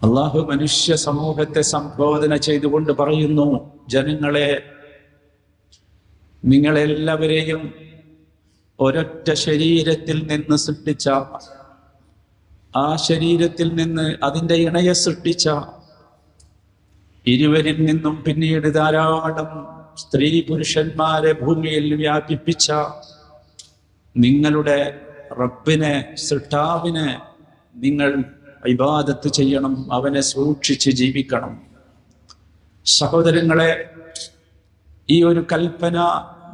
അള്ളാഹു മനുഷ്യ സമൂഹത്തെ സംബോധന ചെയ്തുകൊണ്ട് പറയുന്നു ജനങ്ങളെ നിങ്ങളെല്ലാവരെയും ഒരൊറ്റ ശരീരത്തിൽ നിന്ന് സൃഷ്ടിച്ച ആ ശരീരത്തിൽ നിന്ന് അതിന്റെ ഇണയെ സൃഷ്ടിച്ച ഇരുവരിൽ നിന്നും പിന്നീട് ധാരാളം സ്ത്രീ പുരുഷന്മാരെ ഭൂമിയിൽ വ്യാപിപ്പിച്ച നിങ്ങളുടെ റബ്ബിനെ സൃഷ്ടാവിനെ നിങ്ങൾ ഇബാദത്ത് ചെയ്യണം അവനെ സൂക്ഷിച്ച് ജീവിക്കണം. സഹോദരങ്ങളെ ഈ ഒരു കൽപ്പന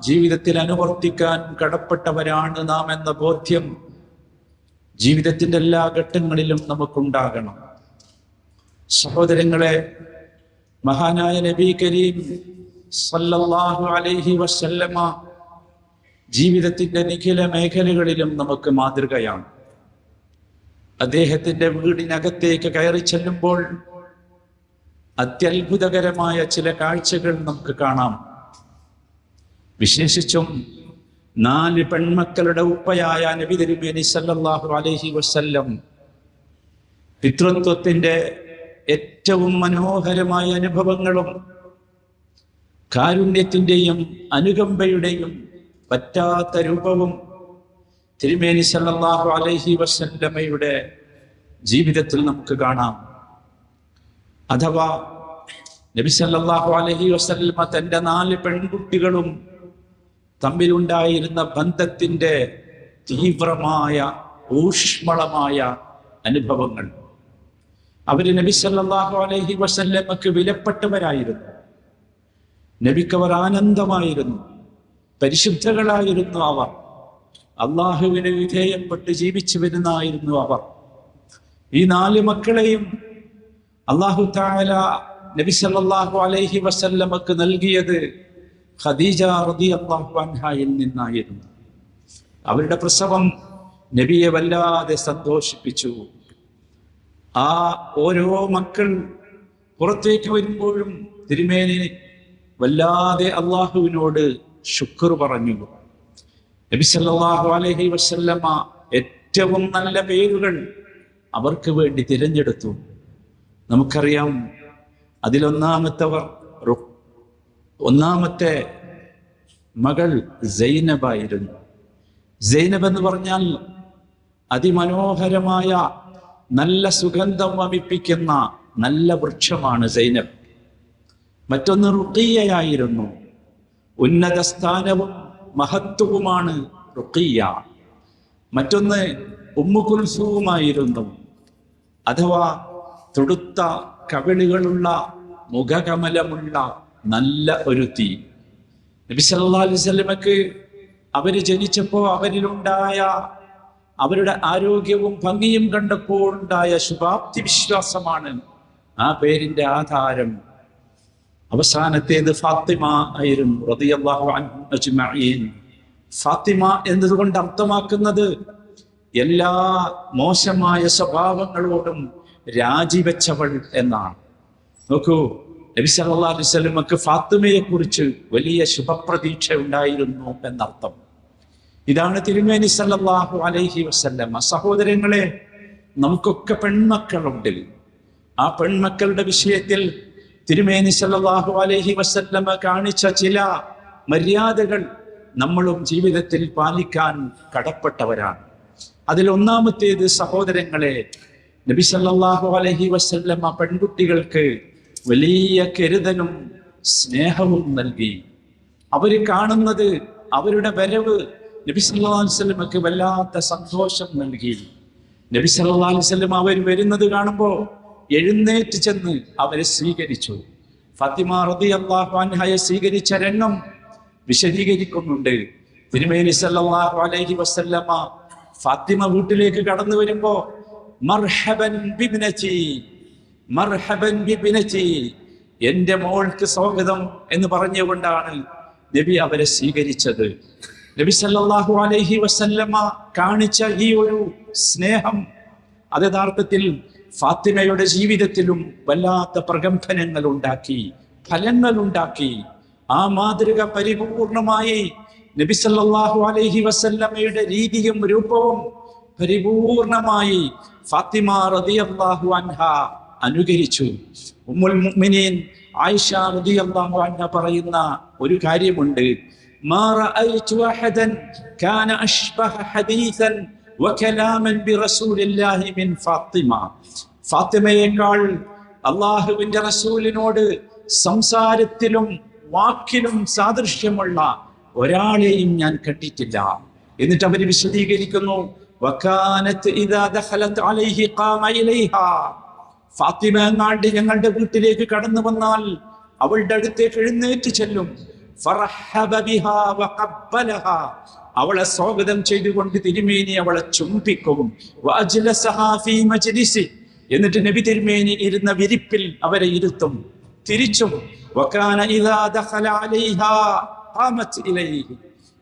ജീവിതത്തിൽ അനുവർത്തിക്കാൻ കടപ്പെട്ടവരാണ് നാം എന്ന ബോധ്യം ജീവിതത്തിന്റെ എല്ലാ ഘട്ടങ്ങളിലും നമുക്കുണ്ടാകണം. സഹോദരങ്ങളെ മഹാനായ നബി കരീം സല്ലല്ലാഹു അലൈഹി വസല്ലമ ജീവിതത്തിന്റെ നിഖില മേഖലകളിലും നമുക്ക് മാതൃകയാണ്. അദ്ദേഹത്തിന്റെ വീടിനകത്തേക്ക് കയറി ചെല്ലുമ്പോൾ അത്യത്ഭുതകരമായ ചില കാഴ്ചകൾ നമുക്ക് കാണാം. വിശേഷിച്ചും നാല് പെൺമക്കളുടെ ഉപ്പയായ നബി തിരുമേനി സല്ലല്ലാഹു അലൈഹി വസല്ലം പിതൃത്വത്തിന്റെ ഏറ്റവും മനോഹരമായ അനുഭവങ്ങളും കാരുണ്യത്തിന്റെയും അനുകമ്പയുടെയും പറ്റാത്ത രൂപവും തിരുമേനി സല്ലാഹു അലൈഹി വസല്ലമയുടെ ജീവിതത്തിൽ നമുക്ക് കാണാം. അഥവാ നബി സല്ലാഹു അലഹി വസല്ലമ തന്റെ നാല് പെൺകുട്ടികളും തമ്മിലുണ്ടായിരുന്ന ബന്ധത്തിന്റെ തീവ്രമായ ഊഷ്മളമായ അനുഭവങ്ങൾ. അവർ നബി സല്ലാഹു അലഹി വസല്ലമക്ക് വിലപ്പെട്ടവരായിരുന്നു. നബിക്കവർ ആനന്ദമായിരുന്നു. പരിശുദ്ധകളായിരുന്നു അവർ. അള്ളാഹുവിന് വിധേയപ്പെട്ട് ജീവിച്ചു വരുന്നായിരുന്നു അവർ. ഈ നാല് മക്കളെയും അള്ളാഹു താല നബി അലൈഹി വസല്ലമക്ക് നൽകിയത് ഖദീജ റളിയല്ലാഹു അൻഹയിൽ നിന്നായിരുന്നു. അവരുടെ പ്രസവം നബിയെ വല്ലാതെ സന്തോഷിപ്പിച്ചു. ആ ഓരോ മക്കൾ പുറത്തേക്ക് വരുമ്പോഴും തിരുമേനി വല്ലാതെ അള്ളാഹുവിനോട് ശുക്ർ പറഞ്ഞു. നബി അലഹി അലൈഹി വസല്ലമ ഏറ്റവും നല്ല പേരുകൾ അവർക്ക് വേണ്ടി തിരഞ്ഞെടുത്തു. നമുക്കറിയാം അതിലൊന്നാമത്തവർ ഒന്നാമത്തെ മകൾ സൈനബായിരുന്നു. സൈനബ് എന്ന് പറഞ്ഞാൽ അതിമനോഹരമായ നല്ല സുഗന്ധം വമിപ്പിക്കുന്ന നല്ല വൃക്ഷമാണ് സൈനബ്. മറ്റൊന്ന് റുക്കിയയായിരുന്നു ഉന്നത സ്ഥാനവും മഹത്വവുമാണ് റുഖിയ. മറ്റൊന്ന് ഉമ്മുകുൽസുവുമായിരുന്നു അഥവാ തൊടുത്ത കവിളുകളുള്ള മുഖകമലമുള്ള നല്ല ഒരു തീ. നബി സല്ലല്ലാഹു അലൈഹി വസല്ലമക്ക് അവർ ജനിച്ചപ്പോൾ അവരിലുണ്ടായ അവരുടെ ആരോഗ്യവും ഭംഗിയും കണ്ടപ്പോൾ ഉണ്ടായ ശുഭാപ്തി വിശ്വാസമാണ് ആ പേരിന്റെ ആധാരം. അവസാനത്തേത് ഫാത്തിമ ആയിരുന്നു റളിയല്ലാഹു അൻഹു അജ്മഈൻ. ഫാത്തിമ എന്നതുകൊണ്ട് അർത്ഥമാക്കുന്നത് എല്ലാ മോശമായ സ്വഭാവങ്ങളോടും രാജിവെച്ചവൾ എന്നാണ്. നോക്കൂ നബി സല്ലല്ലാഹു അലൈഹി വസല്ലമക്ക് ഫാത്തിമയെ കുറിച്ച് വലിയ ശുഭപ്രതീക്ഷ ഉണ്ടായിരുന്നു എന്നർത്ഥം. ഇതാണ് തിരുമേനി സല്ലാഹു അലൈഹി വസല്ലമ. സഹോദരങ്ങളെ നമുക്കൊക്കെ പെൺമക്കളുണ്ട്. ആ പെൺമക്കളുടെ വിഷയത്തിൽ തിരുമേനി സല്ലാഹു അലഹി വസല്ലമ കാണിച്ച ചില മര്യാദകൾ നമ്മളും ജീവിതത്തിൽ പാലിക്കാൻ കടപ്പെട്ടവരാണ്. അതിൽ ഒന്നാമത്തേത് സഹോദരങ്ങളെ നബി സല്ലാഹു അലഹി വസല്ലമ പെൺകുട്ടികൾക്ക് വലിയ കരുതലും സ്നേഹവും നൽകി. അവർ കാണുന്നത് അവരുടെ വരവ് നബി സല്ലല്ലാഹു അലൈഹി വസല്ലമക്ക് വല്ലാത്ത സന്തോഷം നൽകി. നബി സല്ലാ വസല്ലം അവർ വരുന്നത് കാണുമ്പോൾ എഴുന്നേറ്റ് ചെന്ന് അവരെ സ്വീകരിച്ചു. ഫത്തിമ റളിയല്ലാഹു അൻഹയെ സ്വീകരിച്ച രംഗം വിശദീകരിക്കുന്നുണ്ട്. തിരുമേനി സല്ലല്ലാഹു അലൈഹി വസല്ലമ ഫാത്തിമ വീട്ടിലേക്ക് കടന്നു വരുമ്പോ മർഹബൻ ബിബ്നതി മർഹബൻ ബിബ്നതി എന്റെ മോൾക്ക് സ്വാഗതം എന്ന് പറഞ്ഞുകൊണ്ടാണ് നബി അവരെ സ്വീകരിച്ചത്. നബി സല്ലാഹു അലൈഹി വസല്ലമ കാണിച്ച ഈ ഒരു സ്നേഹം അത് യഥാർത്ഥത്തിൽ ഫാത്തിമയുടെ ജീവിതത്തിലും വല്ലാത്ത പ്രകമ്പനങ്ങൾ ഉണ്ടാക്കി ഫലങ്ങൾ ഉണ്ടാക്കി ആ മാതൃക പരിപൂർണമായി നബിസല്ലാഹു അലൈഹി വസല്ലമയുടെ രീതിയും രൂപവും പരിപൂർണമായി ഫാത്തിമ റതിയല്ലാഹു അൻഹ അനുകരിച്ചു. ഉമ്മുൽ മുഅ്മിനീൻ ആയിഷ റളിയല്ലാഹു അൻഹ പറയുന്ന ഒരു കാര്യമുണ്ട്. മാ റഅയ്തു അഹദൻ കാന അഷ്ബഹ ഹദീസൻ ഫാത്തിമയേക്കാൾ അള്ളാഹുവിന്റെ റസൂലിനോട് സംസാരത്തിലും വാക്കിലും സാദൃശ്യമുള്ള ഒരാളെയും ഞാൻ കണ്ടിട്ടില്ല. എന്നിട്ട് അവർ വിശദീകരിക്കുന്നു ഫാത്തിമ എങ്ങാണ്ട് ഞങ്ങളുടെ വീട്ടിലേക്ക് കടന്നു വന്നാൽ അവളുടെ അടുത്തേക്ക് എഴുന്നേറ്റ് ചെല്ലും. അവളെ സ്വാഗതം ചെയ്തുകൊണ്ട് തിരുമേനി അവളെ ചുംബിക്കും. എന്നിട്ട് നബി തിരുമേനി ഇരുന്ന വിരിപ്പിൽ അവരെ ഇരുത്തും. തിരിച്ചും.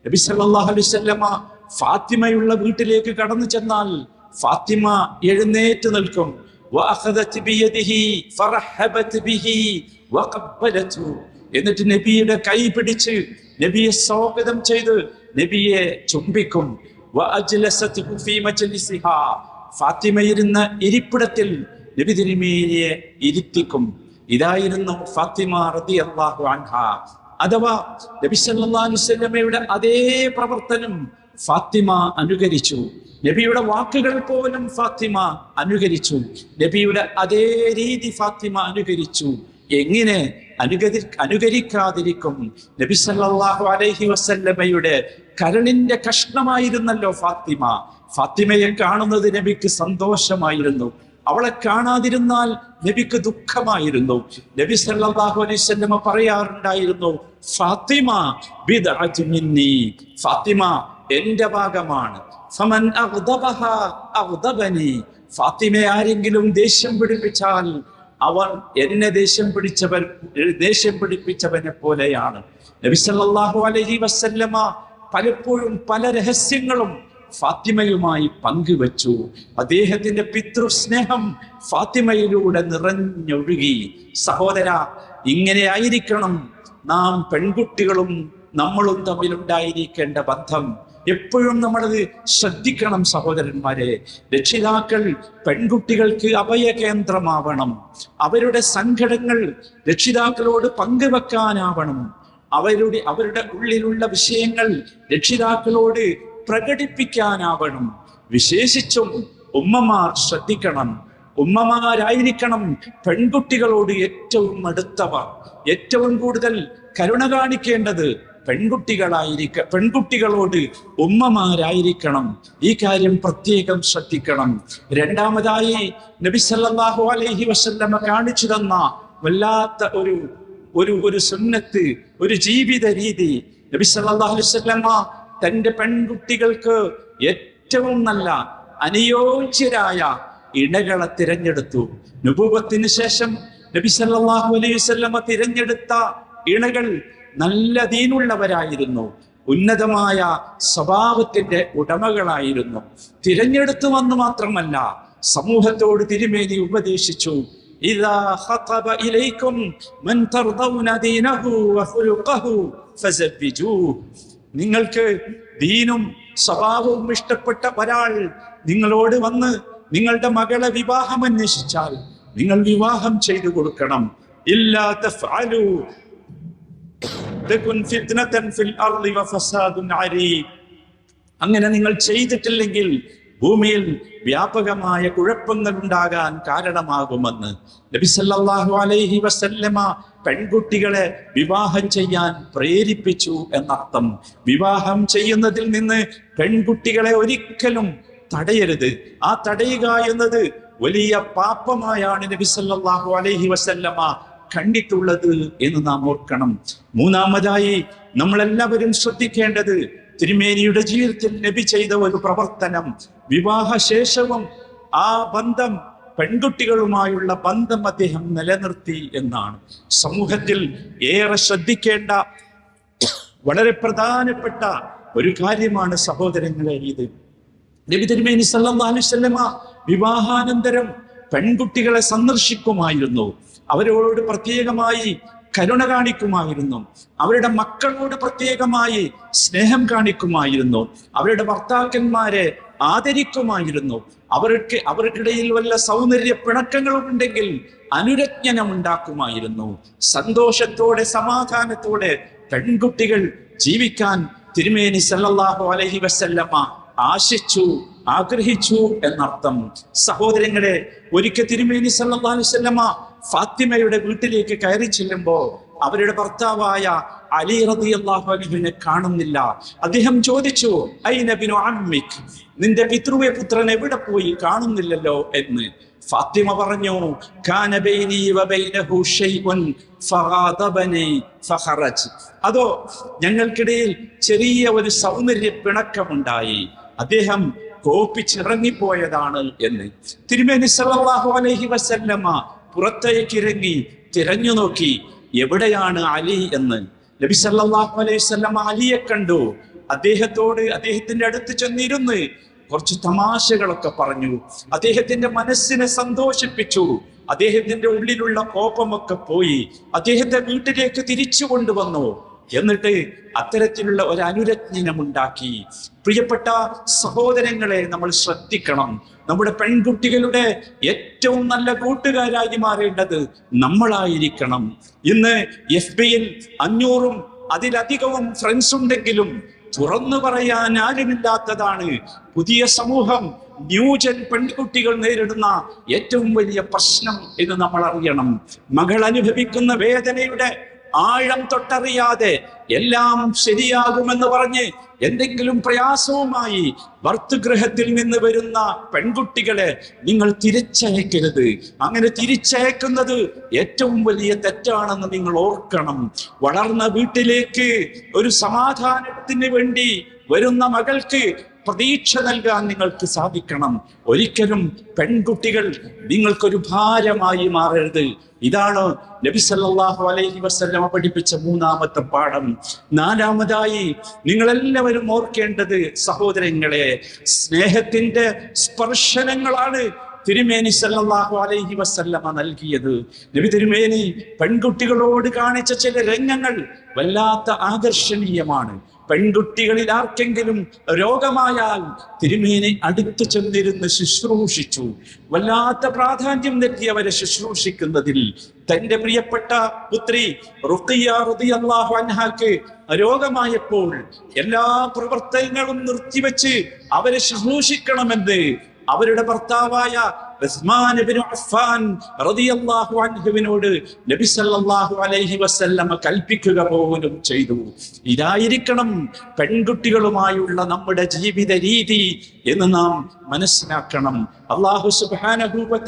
നബി സല്ലല്ലാഹു അലൈഹി വസല്ലമ ഫാത്തിമയുള്ള വീട്ടിലേക്ക് കടന്നു ചെന്നാൽ ഫാത്തിമ എഴുന്നേറ്റ് നിൽക്കും. എന്നിട്ട് നബിയുടെ കൈ പിടിച്ച് നബിയെ സ്വാഗതം ചെയ്ത് നബിയെ ചുംബിക്കും. ഫാത്തിമ ഇരുന്ന ഇരിപ്പിടത്തിൽ നബി തിരുമേനിയെ ഇരുത്തിക്കും. ഇതായിരുന്നു ഫാത്തിമ റതി അള്ളാഹു അൻഹ. അഥവാ നബി സല്ലാസ്ലമയുടെ അതേ പ്രവർത്തനം ഫാത്തിമ അനുകരിച്ചു. നബിയുടെ വാക്കുകൾ പോലും ഫാത്തിമ അനുകരിച്ചു. നബിയുടെ അതേ രീതി ഫാത്തിമ അനുകരിച്ചു. എങ്ങനെ അനുകരി അനുകരിക്കാതിരിക്കും. നബി സല്ലല്ലാഹു അലൈഹി വസല്ലമയുടെ കരളിന്റെ കഷ്ണമായിരുന്നല്ലോ ഫാത്തിമ. ഫാത്തിമയെ കാണുന്നത് നബിക്ക് സന്തോഷമായിരുന്നു. അവളെ കാണാതിരുന്നാൽ നബിക്ക് ദുഃഖമായിരുന്നു. നബി സല്ലാഹു അലൈഹി വസല്ലമ പറയാറുണ്ടായിരുന്നു ഫാത്തിമ മിന്നി. ഫാത്തിമ എന്റെ ഭാഗമാണ്. ഫമൻ ഫാത്തിമയെ ആരെങ്കിലും ദേഷ്യം പിടിപ്പിച്ചാൽ അവർ എന്നെ ദേഷ്യം പിടിച്ചവൻ ദേഷ്യം പിടിപ്പിച്ചവനെ പോലെയാണ്. നബിസല്ലാഹു അലഹി വസല്ലമ പലപ്പോഴും പല രഹസ്യങ്ങളും ഫാത്തിമയുമായി പങ്കുവച്ചു. അദ്ദേഹത്തിന്റെ പിതൃസ്നേഹം ഫാത്തിമയിലൂടെ നിറഞ്ഞൊഴുകി. സഹോദര ഇങ്ങനെ ആയിരിക്കണം നാം പെൺകുട്ടികളും നമ്മളും തമ്മിലുണ്ടായിരിക്കേണ്ട ബന്ധം. എപ്പോഴും നമ്മളത് ശ്രദ്ധിക്കണം സഹോദരന്മാരെ. രക്ഷിതാക്കൾ പെൺകുട്ടികൾക്ക് അഭയകേന്ദ്രമാവണം. അവരുടെ സങ്കടങ്ങൾ രക്ഷിതാക്കളോട് പങ്കുവെക്കാനാവണം. അവരുടെ അവരുടെ ഉള്ളിലുള്ള വിഷയങ്ങൾ രക്ഷിതാക്കളോട് പ്രകടിപ്പിക്കാനാവണം. വിശേഷിച്ചും ഉമ്മമാർ ശ്രദ്ധിക്കണം. ഉമ്മമാരായിരിക്കണം പെൺകുട്ടികളോട് ഏറ്റവും അടുത്തവർ. ഏറ്റവും കൂടുതൽ കരുണ കാണിക്കേണ്ടത് പെൺകുട്ടികളായിരിക്ക പെൺകുട്ടികളോട് ഉമ്മമാരായിരിക്കണം. ഈ കാര്യം പ്രത്യേകം ശ്രദ്ധിക്കണം. രണ്ടാമതായി നബി സല്ലല്ലാഹു അലൈഹി വസല്ലമ കാണിച്ചു തന്ന വല്ലാത്ത ഒരു ഒരു ഒരു സുന്നത്ത് ഒരു ജീവിത രീതി. നബി വസല്ലമ തന്റെ പെൺകുട്ടികൾക്ക് ഏറ്റവും നല്ല അനുയോജ്യരായ ഇണകളെ തിരഞ്ഞെടുത്തു. നുപൂപത്തിന് ശേഷം നബി സല്ലല്ലാഹു അലൈഹി വസല്ലമ തിരഞ്ഞെടുത്ത ഇണകൾ നല്ല ദീനുള്ളവരായിരുന്നു. ഉന്നതമായ സ്വഭാവത്തിന്റെ ഉടമകളായിരുന്നു. തിരഞ്ഞെടുത്തു വന്ന് മാത്രമല്ല സമൂഹത്തോട് തിരുമേനി ഉപദേശിച്ചു. നിങ്ങൾക്ക് ദീനും സ്വഭാവവും ഇഷ്ടപ്പെട്ട ഒരാൾ നിങ്ങളോട് വന്ന് നിങ്ങളുടെ മകളെ വിവാഹം അന്വേഷിച്ചാൽ നിങ്ങൾ വിവാഹം ചെയ്തു കൊടുക്കണം. ഇല്ലാ അങ്ങനെ നിങ്ങൾ ചെയ്തിട്ടില്ലെങ്കിൽ ഭൂമിയിൽ വ്യാപകമായ കുഴപ്പങ്ങൾ ഉണ്ടാകാൻ കാരണമാകുമെന്ന് നബി സല്ലല്ലാഹു അലൈഹി വസല്ലമ പെൺകുട്ടികളെ വിവാഹം ചെയ്യാൻ പ്രേരിപ്പിച്ചു എന്നർത്ഥം. വിവാഹം ചെയ്യുന്നതിൽ നിന്ന് പെൺകുട്ടികളെ ഒരിക്കലും തടയരുത്. ആ തടയുക എന്നത് വലിയ പാപമായാണ് നബിസല്ലാഹു അലൈഹി വസല്ലമ കണ്ടിട്ടുള്ളത് എന്ന് നാം ഓർക്കണം. മൂന്നാമതായി നമ്മളെല്ലാവരും ശ്രദ്ധിക്കേണ്ടത് തിരുമേനിയുടെ ജീവിതത്തിൽ നബി ചെയ്ത ഒരു പ്രവർത്തനം. വിവാഹ ശേഷവും ആ ബന്ധം പെൺകുട്ടികളുമായുള്ള ബന്ധം അദ്ദേഹം നിലനിർത്തി എന്നാണ്. സമൂഹത്തിൽ ഏറെ ശ്രദ്ധിക്കേണ്ട വളരെ പ്രധാനപ്പെട്ട ഒരു കാര്യമാണ് സഹോദരങ്ങളെ ഇത്. നബി തിരുമേനി സല്ലാ അലൈഹി വസല്ലമ വിവാഹാനന്തരം പെൺകുട്ടികളെ സന്ദർശിക്കുമായിരുന്നു. അവരോട് പ്രത്യേകമായി കരുണ കാണിക്കുമായിരുന്നു. അവരുടെ മക്കളോട് പ്രത്യേകമായി സ്നേഹം കാണിക്കുമായിരുന്നു. അവരുടെ ഭർത്താക്കന്മാരെ ആദരിക്കുമായിരുന്നു. അവർക്ക് അവർക്കിടയിൽ വല്ല സൗന്ദര്യ പിണക്കങ്ങളും ഉണ്ടെങ്കിൽ അനുരജ്ഞനം ഉണ്ടാക്കുമായിരുന്നു സന്തോഷത്തോടെ സമാധാനത്തോടെ പെൺകുട്ടികൾ ജീവിക്കാൻ തിരുമേനി സല്ലല്ലാഹു അലഹി വസല്ലമ്മ ആശിച്ചു ആഗ്രഹിച്ചു എന്നർത്ഥം. സഹോദരങ്ങളെ ഒരിക്കൽ തിരുമേനി സല്ലല്ലാഹു അലൈഹി ഫാത്തിമയുടെ വീട്ടിലേക്ക് കയറി ചെല്ലുമ്പോ അവരുടെ ഭർത്താവായ അലി റളിയല്ലാഹു അലിബിനെ കാണുന്നില്ല. അദ്ദേഹം ചോദിച്ചു നിന്റെ പിതൃവ്യ പുത്രൻ എവിടെ പോയി കാണുന്നില്ലല്ലോ? എന്ന്. ഫാത്തിമ പറഞ്ഞു അതോ ഞങ്ങൾക്കിടയിൽ ചെറിയ ഒരു സൗന്ദര്യ പിണക്കമുണ്ടായി. അദ്ദേഹം കോപ്പിച്ചിറങ്ങിപ്പോയതാണ് എന്ന്. തിരുമേനി സല്ലല്ലാഹു അലഹി വസല്ലമ പുറത്തേക്ക് ഇറങ്ങി തിരഞ്ഞു നോക്കി എവിടെയാണ് അലി എന്ന്? നബി സല്ലല്ലാഹു അലൈഹി വസല്ലമ അലിയെ കണ്ടു. അദ്ദേഹത്തോട് അദ്ദേഹത്തിന്റെ അടുത്ത് ചെന്നിരുന്ന് കുറച്ച് തമാശകളൊക്കെ പറഞ്ഞു. അദ്ദേഹത്തിന്റെ മനസ്സിനെ സന്തോഷിപ്പിച്ചു. അദ്ദേഹത്തിന്റെ ഉള്ളിലുള്ള കോപമൊക്കെ പോയി. അദ്ദേഹത്തെ വീട്ടിലേക്ക് തിരിച്ചു കൊണ്ടുവന്നു. എന്നിട്ട് അത്തരത്തിലുള്ള ഒരു അനുരജ്ഞനം ഉണ്ടാക്കി പ്രിയപ്പെട്ട സഹോദരങ്ങളെ നമ്മൾ ശ്രദ്ധിക്കണം. നമ്മുടെ പെൺകുട്ടികളുടെ ഏറ്റവും നല്ല കൂട്ടുകാരായി മാറേണ്ടത് നമ്മളായിരിക്കണം. ഇന്ന് എഫ് ബിയിൽ അഞ്ഞൂറും അതിലധികവും ഫ്രണ്ട്സ് ഉണ്ടെങ്കിലും തുറന്നു പറയാൻ ആരുമില്ലാത്തതാണ് പുതിയ സമൂഹം. ന്യൂജൻ പെൺകുട്ടികൾ നേരിടുന്ന ഏറ്റവും വലിയ പ്രശ്നം എന്ന് നമ്മൾ അറിയണം മകൾ അനുഭവിക്കുന്ന വേദനയുടെ ആഴം തൊട്ടറിയാതെ എല്ലാം ശരിയാകുമെന്ന് പറഞ്ഞ് എന്തെങ്കിലും പ്രയാസവുമായി ഭർത്തൃഗ്രഹത്തിൽ നിന്ന് വരുന്ന പെൺകുട്ടികളെ നിങ്ങൾ തിരിച്ചയക്കരുത്. അങ്ങനെ തിരിച്ചയക്കുന്നത് ഏറ്റവും വലിയ തെറ്റാണെന്ന് നിങ്ങൾ ഓർക്കണം. വളർന്ന വീട്ടിലേക്ക് ഒരു സമാധാനത്തിന് വേണ്ടി വരുന്ന മകൾക്ക് പ്രതീക്ഷ നൽകാൻ നിങ്ങൾക്ക് സാധിക്കണം. ഒരിക്കലും പെൺകുട്ടികൾ നിങ്ങൾക്കൊരു ഭാരമായി മാറരുത്. ഇതാണ് നബി സല്ലല്ലാഹു അലൈഹി വസല്ലമ പഠിപ്പിച്ച മൂന്നാമത്തെ പാഠം. നാലാമതായി നിങ്ങളെല്ലാവരും ഓർക്കേണ്ടത് സഹോദരങ്ങളെ സ്നേഹത്തിന്റെ സ്പർശനങ്ങളാണ് തിരുമേനി സല്ലാഹു അലൈഹി വസല്ലമ നൽകിയത്. നബി തിരുമേനി പെൺകുട്ടികളോട് കാണിച്ച ചില രംഗങ്ങൾ വല്ലാത്ത ആകർഷണീയമാണ്. പെൺകുട്ടികളിൽ ആർക്കെങ്കിലും രോഗമായാൽ തിരുമേനി അടുത്തു ചെന്നിരുന്ന് ശുശ്രൂഷിച്ചു. വല്ലാത്ത പ്രാധാന്യം നൽകി അവരെ ശുശ്രൂഷിക്കുന്നതിൽ തന്റെ പ്രിയപ്പെട്ട പുത്രി അൻഹാക്ക് രോഗമായപ്പോൾ എല്ലാ പ്രവർത്തനങ്ങളും നിർത്തിവെച്ച് അവരെ ശുശ്രൂഷിക്കണമെന്ന് അവരുടെ ഭർത്താവായ അൻഹുവിനോട് നബി സല്ലല്ലാഹു അലൈഹി വസല്ലമ കൽപ്പിക്കുക പോലും ചെയ്തു. ഇതായിരിക്കണം പെൺകുട്ടികളുമായുള്ള നമ്മുടെ ജീവിത രീതി എന്ന് നാം മനസ്സിലാക്കണം. അള്ളാഹു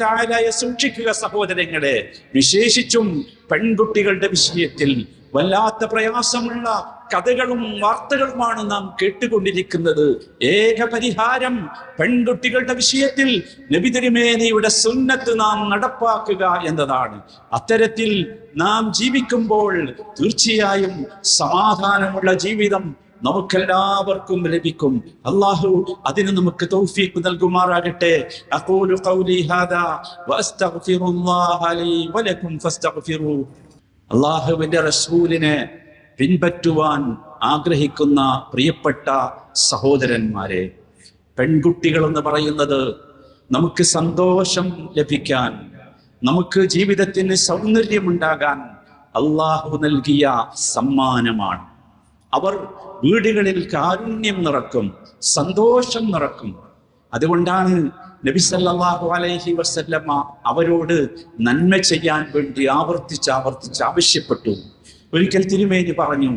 തആലയെ സൂക്ഷിക്കുക സഹോദരങ്ങളെ. വിശേഷിച്ചും പെൺകുട്ടികളുടെ വിഷയത്തിൽ വല്ലാത്ത പ്രയാസമുള്ള കഥകളും വാർത്തകളുമാണ് നാം കേട്ടുകൊണ്ടിരിക്കുന്നത്. ഏക പരിഹാരം പെൺകുട്ടികളുടെ വിഷയത്തിൽ നബി തിരുമേനയുടെ സുന്നത്ത് നാം നടപ്പാക്കുക എന്നതാണ്. അത്തരത്തിൽ നാം ജീവിക്കുമ്പോൾ തീർച്ചയായും സമാധാനമുള്ള ജീവിതം നമുക്കെല്ലാവർക്കും ലഭിക്കും. അള്ളാഹു അതിന് നമുക്ക് തൗഫീഖ് നൽകുമാറാകട്ടെ. അഖൂലു ഖൗലി ഹാദാ വഅസ്തഗ്ഫിറുല്ലാഹ ലീ വലക്കും ഫസ്തഗ്ഫിറൂ. അള്ളാഹുവിന്റെ റസൂലിനെ പിൻപറ്റുവാൻ ആഗ്രഹിക്കുന്ന പ്രിയപ്പെട്ട സഹോദരന്മാരെ പെൺകുട്ടികൾ എന്ന് പറയുന്നത് നമുക്ക് സന്തോഷം ലഭിക്കാൻ നമുക്ക് ജീവിതത്തിന് സൗന്ദര്യമുണ്ടാകാൻ അള്ളാഹു നൽകിയ സമ്മാനമാണ്. അവർ വീടുകളിൽ കാരുണ്യം നിറക്കും സന്തോഷം നിറക്കും. അതുകൊണ്ടാണ് നബിസല്ലാഹു അലൈഹി വസല്ലമ അവരോട് നന്മ ചെയ്യാൻ വേണ്ടി ആവർത്തിച്ച് ആവർത്തിച്ച് ആവശ്യപ്പെട്ടു. ഒരിക്കൽ തിരുമേനി പറഞ്ഞു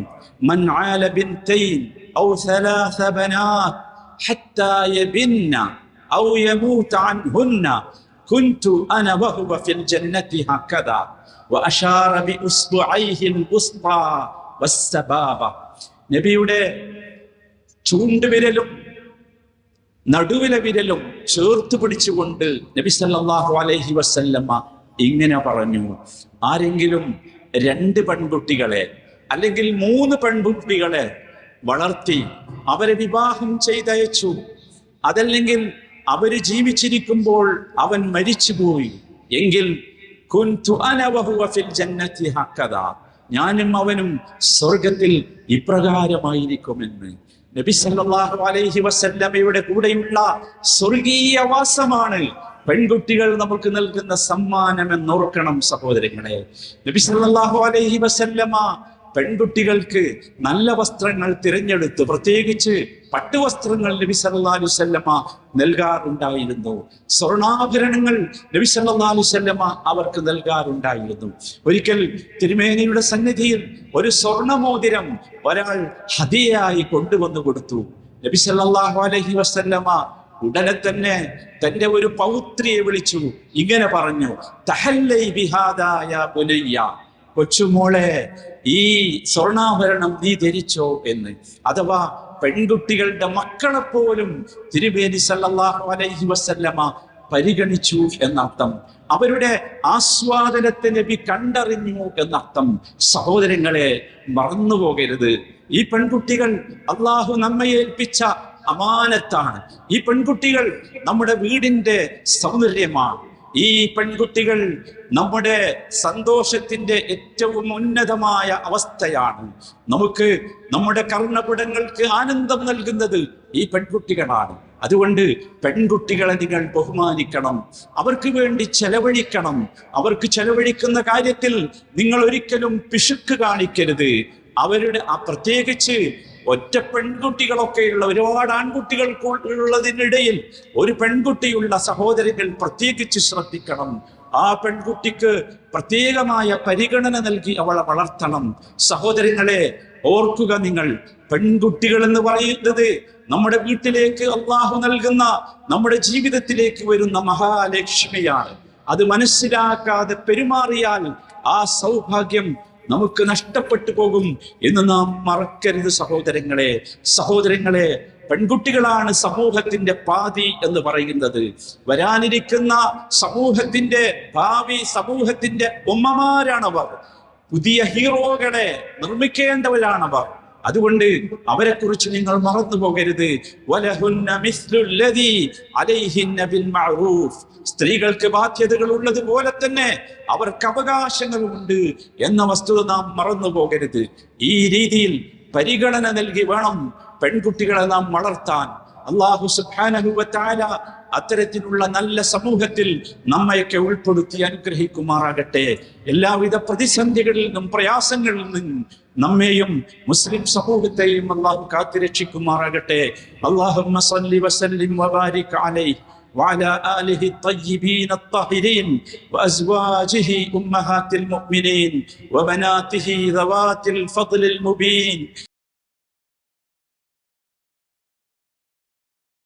മൻ ആല ബിൻതൈൻ ഔ ثلاث ബനാത് حتى يبن أو يموت عنهن كنت أنا وهو في الجنة هكذا وأشار بإصبعيه الوسطى والسبابة നബിയുടെ ചൂണ്ടുവിരലും നടുവിലെ വിരലും ചേർത്ത് പിടിച്ചുകൊണ്ട് നബി സല്ലല്ലാഹു അലൈഹി വസല്ലമ്മ ഇങ്ങനെ പറഞ്ഞു ആരെങ്കിലും രണ്ട് പെൺകുട്ടികളെ അല്ലെങ്കിൽ മൂന്ന് പെൺകുട്ടികളെ വളർത്തി അവരെ വിവാഹം ചെയ്തയച്ചു. അതല്ലെങ്കിൽ അവർ ജീവിച്ചിരിക്കുമ്പോൾ അവൻ മരിച്ചുപോയി. എങ്കിൽ ഞാനും അവനും സ്വർഗത്തിൽ ഇപ്രകാരമായിരിക്കുമെന്ന് നബി സല്ലല്ലാഹു അലൈഹി വസല്ലമയുടെ കൂടെയുള്ള സ്വർഗീയ വാസമാണ്. പെൺകുട്ടികൾ നമുക്ക് നൽകുന്ന സമ്മാനം എന്നോർക്കണം സഹോദരങ്ങളെ. നബി സല്ലല്ലാഹു അലൈഹി വസല്ലമ പെൺകുട്ടികൾക്ക് നല്ല വസ്ത്രങ്ങൾ തിരഞ്ഞെടുത്ത്. പ്രത്യേകിച്ച് പട്ടുവസ്ത്രങ്ങൾ നബി വസല്ലമ നൽകാറുണ്ടായിരുന്നു. സ്വർണാഭരണങ്ങൾ നബി വസല്ലമ അവർക്ക് നൽകാറുണ്ടായിരുന്നു. ഒരിക്കൽ തിരുമേനിയുടെ സന്നിധിയിൽ ഒരു സ്വർണമോതിരം ഒരാൾ ഹതിയായി കൊണ്ടുവന്നു കൊടുത്തു നബി സല്ലല്ലാഹു അലൈഹി വസല്ലമ ഉടനെ തന്നെ തന്റെ ഒരു പൗത്രിയെ വിളിച്ചു. ഇങ്ങനെ പറഞ്ഞു തഹല്ലൈ കൊച്ചുമോളെ ഈ സ്വർണാഭരണം നീ ധരിച്ചോ എന്ന്. അഥവാ പെൺകുട്ടികളുടെ മക്കളെ പോലും തിരുമേനി സല്ലാഹു അലൈഹി വസല്ലമ പരിഗണിച്ചു എന്നർത്ഥം. അവരുടെ ആസ്വാദനത്തെ നബി കണ്ടറിഞ്ഞു എന്നർത്ഥം. സഹോദരങ്ങളെ മറന്നുപോകരുത്. ഈ പെൺകുട്ടികൾ അള്ളാഹു നമ്മെ ഏൽപ്പിച്ച അമാനത്താണ്. ഈ പെൺകുട്ടികൾ നമ്മുടെ വീടിന്റെ സൗന്ദര്യമാണ്. ഈ പെൺകുട്ടികൾ നമ്മുടെ സന്തോഷത്തിന്റെ ഏറ്റവും ഉന്നതമായ അവസ്ഥയാണ്. നമുക്ക് നമ്മുടെ കർണപുടങ്ങൾക്ക് ആനന്ദം നൽകുന്നത് ഈ പെൺകുട്ടികളാണ്. അതുകൊണ്ട് പെൺകുട്ടികളെ നിങ്ങൾ ബഹുമാനിക്കണം. അവർക്ക് വേണ്ടി ചെലവഴിക്കണം. അവർക്ക് ചെലവഴിക്കുന്ന കാര്യത്തിൽ നിങ്ങൾ ഒരിക്കലും പിശുക്ക് കാണിക്കരുത്. അവരുടെ ആ പ്രത്യേകിച്ച് ഒറ്റ പെൺകുട്ടികളൊക്കെയുള്ള ഒരുപാട് ആൺകുട്ടികൾ ഉള്ളതിനിടയിൽ ഒരു പെൺകുട്ടിയുള്ള സഹോദരികൾ പ്രത്യേകിച്ച് ശ്രദ്ധിക്കണം. ആ പെൺകുട്ടിക്ക് പ്രത്യേകമായ പരിഗണന നൽകി അവളെ വളർത്തണം. സഹോദരങ്ങളെ ഓർക്കുക നിങ്ങൾ പെൺകുട്ടികൾ എന്ന് പറയുന്നത് നമ്മുടെ വീട്ടിലേക്ക് അള്ളാഹു നൽകുന്ന നമ്മുടെ ജീവിതത്തിലേക്ക് വരുന്ന മഹാലക്ഷ്മിയാണ്. അത് മനസ്സിലാക്കാതെ പെരുമാറിയാൽ ആ സൗഭാഗ്യം നമുക്ക് നഷ്ടപ്പെട്ടു പോകും എന്ന് നാം മറക്കരുത് സഹോദരങ്ങളെ. സഹോദരങ്ങളെ പെൺകുട്ടികളാണ് സമൂഹത്തിന്റെ പാതി എന്ന് പറയുന്നത്. വരാനിരിക്കുന്ന സമൂഹത്തിന്റെ ഭാവി സമൂഹത്തിന്റെ ഉമ്മമാരാണവർ. പുതിയ ഹീറോകളെ നിർമ്മിക്കേണ്ടവരാണവർ. അതുകൊണ്ട് അവരെ കുറിച്ച് നിങ്ങൾ മറന്നു പോകരുത് സ്ത്രീകൾക്ക് ബാധ്യതകൾ ഉള്ളതുപോലെ തന്നെ അവർക്ക് അവകാശങ്ങളുമുണ്ട് എന്ന വസ്തുത നാം മറന്നു പോകരുത്. ഈ രീതിയിൽ പരിഗണന നൽകി വേണം പെൺകുട്ടികളെ നാം വളർത്താൻ. അള്ളാഹു തആല അത്തരത്തിലുള്ള നല്ല സമൂഹത്തിൽ നമ്മയൊക്കെ ഉൾപ്പെടുത്തി അനുഗ്രഹിക്കുമാറാകട്ടെ. എല്ലാവിധ പ്രതിസന്ധികളിൽ നിന്നും പ്രയാസങ്ങളിൽ നിന്നും നമ്മെയും മുസ്ലിം സമൂഹത്തെയും അള്ളാഹു കാത്തിരക്ഷിക്കുമാറാകട്ടെ. അള്ളാഹുമ്മ وعلى آله الطيبين الطاهرين وأزواجه أمهات المؤمنين وبناته ذوات الفضل المبين